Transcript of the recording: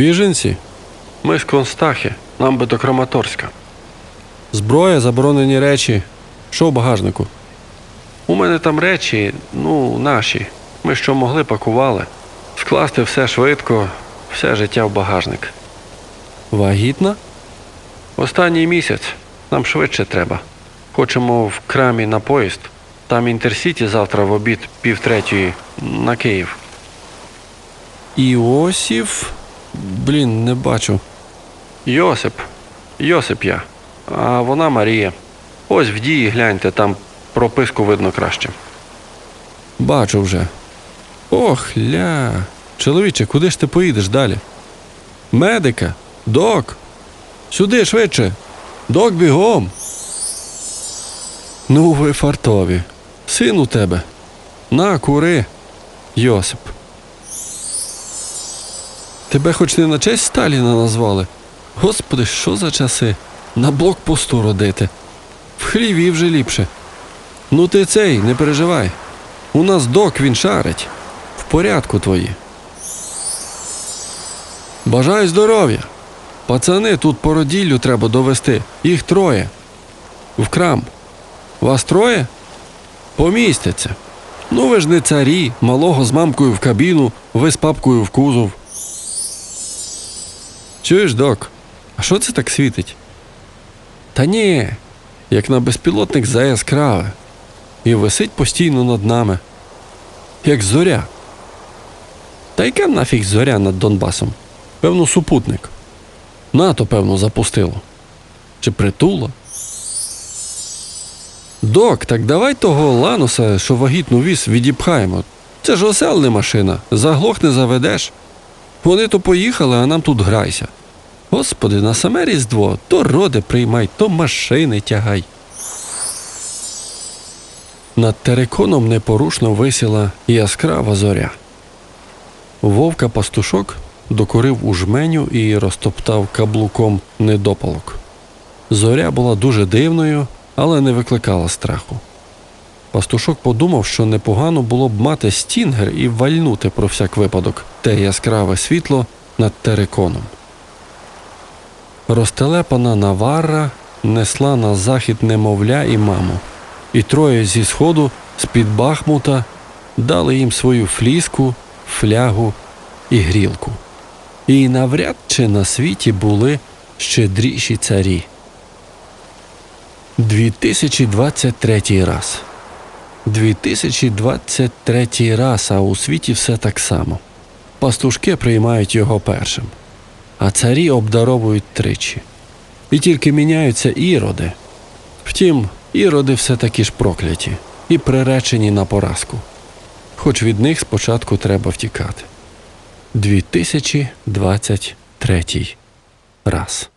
Біженці? Ми з Констахи, нам би до Краматорська. Зброя, заборонені речі. Що в багажнику? У мене там речі, ну, наші. Ми що могли, пакували. Скласти все швидко, все життя в багажник. Вагітна? Останній місяць нам швидше треба. Хочемо в крамі на поїзд. Там інтерсіті завтра в обід півтретьої на Київ. Іосіф? Блін, не бачу. Йосип. Йосип я. А вона Марія. Ось в дії гляньте, там прописку видно краще. Бачу вже. Ох, ля. Чоловіче, куди ж ти поїдеш далі? Медика, док. Сюди швидше. Док бігом. Ну, ви фартові. Син у тебе. На, кури. Йосип. Тебе хоч не на честь Сталіна назвали. Господи, що за часи? На блокпосту родити. В хліві вже ліпше. Ну ти цей, не переживай. У нас док він шарить. В порядку твої. Бажаю здоров'я. Пацани, тут породіллю треба довести. Їх троє. В крам. Вас троє? Помістяться. Ну ви ж не царі, малого з мамкою в кабіну, ви з папкою в кузов. Чуєш, док? А що це так світить? Та ні, як на безпілотник яскраве і висить постійно над нами, як зоря. Та яка нафіг зоря над Донбасом? Певно, супутник. НАТО, певно, запустило. Чи притула? Док, так давай того лануса, що вагітну віз, відіпхаємо. Це ж осел не машина. Заглох не заведеш. Вони то поїхали, а нам тут грайся. Господи, на саме Різдво то роди приймай, то машини тягай. Над териконом непорушно висіла яскрава зоря. Вовка пастушок докорив у жменю і розтоптав каблуком недопалок. Зоря була дуже дивною, але не викликала страху. Пастушок подумав, що непогано було б мати стінгер і вальнути про всяк випадок те яскраве світло над териконом. Розтелепана Наварра несла на захід немовля і маму, і троє зі сходу, з-під Бахмута, дали їм свою фліску, флягу і грілку. І навряд чи на світі були щедріші царі. 2023 раз. 2023 раз, а у світі все так само. Пастушки приймають його першим, а царі обдаровують тричі. І тільки міняються іроди. Втім, іроди все таки ж прокляті і приречені на поразку. Хоч від них спочатку треба втікати. 2023 раз.